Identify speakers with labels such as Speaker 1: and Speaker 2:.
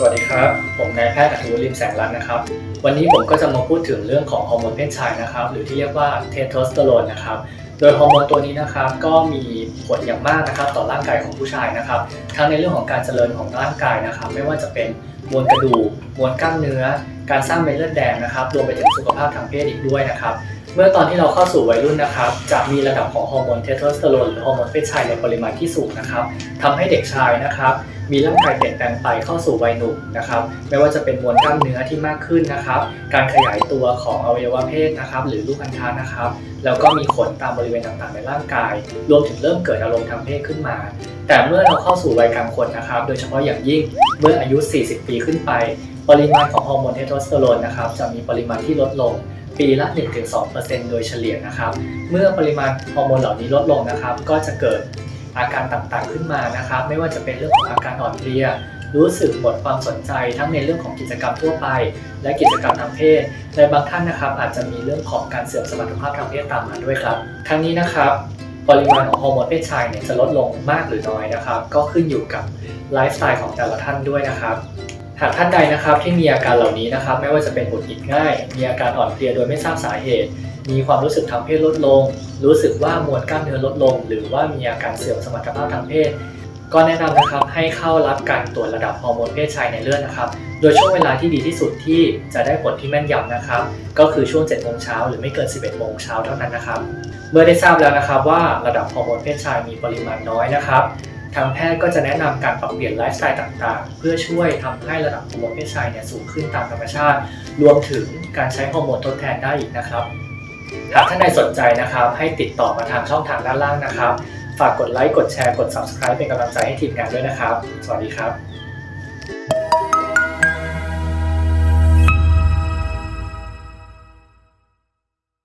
Speaker 1: สวัสดีครับ ผมนายแพทย์อัธวุฒิริมแสงรัตน์นะครับ วันนี้ผมก็จะมาพูดถึงเรื่องของฮอร์โมนเพศชายนะครับ หรือที่เรียกว่าเทสโทสเตอโรนนะครับ โดยฮอร์โมนตัวนี้นะครับก็มีผลอย่างมากนะครับต่อร่างกายของผู้ชายนะครับ ทั้งในเรื่องของการเจริญของร่างกายนะครับ ไม่ว่าจะเป็นมวลกระดูก มวลกล้ามเนื้อ การสร้างเม็ดเลือดแดงนะครับ รวมไปถึงสุขภาพทางเพศอีกด้วยนะครับ เมื่อตอนที่เราเข้าสู่วัยรุ่นนะครับจะมีระดับของฮอร์โมนเทสโทสเตอโรนหรือฮอร์โมนเพศชายในปริมาณที่สูงนะครับทำให้เด็กชายนะครับ มีร่างกายเปลี่ยนแปลงไปเข้าสู่วัยหนุ่มนะครับ ไม่ว่าจะเป็นมวลกล้ามเนื้อที่มากขึ้นนะครับ การขยายตัวของอวัยวะเพศนะครับ หรือลูกอัณฑะนะครับ แล้วก็มีขนตามบริเวณต่างๆ ในร่างกาย รวมถึงเริ่มเกิดอารมณ์ทางเพศขึ้นมา แต่เมื่อเราเข้าสู่วัยกลางคนนะครับ โดยเฉพาะอย่างยิ่งเมื่ออายุ 40 ปีขึ้นไป ปริมาณของฮอร์โมนเทสโทสเตอโรนนะครับจะมีปริมาณที่ลดลง ปีละ 1-2%โดยเฉลี่ยนะครับ เมื่อปริมาณฮอร์โมนเหล่านี้ลดลงนะครับ ก็จะเกิดอาการต่างๆขึ้นมานะครับ ไม่ว่าจะเป็นเรื่องของอาการอ่อนเพลีย รู้สึกหมดความสนใจทั้งในเรื่องของกิจกรรมทั่วไป และกิจกรรมทางเพศในบางท่านนะครับ อาจจะมีเรื่องของการเสื่อมสมรรถภาพทางเพศตามมาด้วยครับทั้งนี้นะครับปริมาณของฮอร์โมนเพศชายเนี่ยจะลดลงมากหรือน้อยนะครับ ก็ขึ้นอยู่กับไลฟ์สไตล์ของแต่ละท่านด้วยนะครับ หากท่านใดนะครับที่มีอาการเหล่านี้นะครับ ไม่ว่าจะเป็นหงุดหงิดง่าย มีอาการอ่อนเพลียโดยไม่ทราบสาเหตุ มีความรู้สึกทางเพศลดลง รู้สึกว่ามวลกล้ามเนื้อลดลง หรือว่ามีอาการเสื่อมสมรรถภาพทางเพศ ก็แนะนำนะครับให้เข้ารับการตรวจระดับฮอร์โมนเพศชายในเลือดนะครับ โดยช่วงเวลาที่ดีที่สุดที่จะได้ผลที่แม่นยำนะครับ ก็คือช่วง7โมงเช้าหรือไม่เกิน 11โมงเช้าเท่านั้นนะครับ เมื่อได้ทราบแล้วนะครับว่าระดับฮอร์โมนเพศชายมีปริมาณน้อยนะครับ ทางแพทย์ก็จะแนะนำการปรับเปลี่ยนไลฟ์สไตล์ต่างๆ เพื่อช่วยทำให้ระดับฮอร์โมนเพศชายเนี่ยสูงขึ้นตามธรรมชาติ รวมถึงการใช้ฮอร์โมนทดแทนได้อีกนะครับ หากท่านใดสนใจนะครับ ให้ติดต่อมาทางช่องทางด้านล่างนะครับ ฝากกดไลค์ กดแชร์ กด subscribe เป็นกำลังใจให้ทีมงานด้วยนะครับ สวัสดีครับ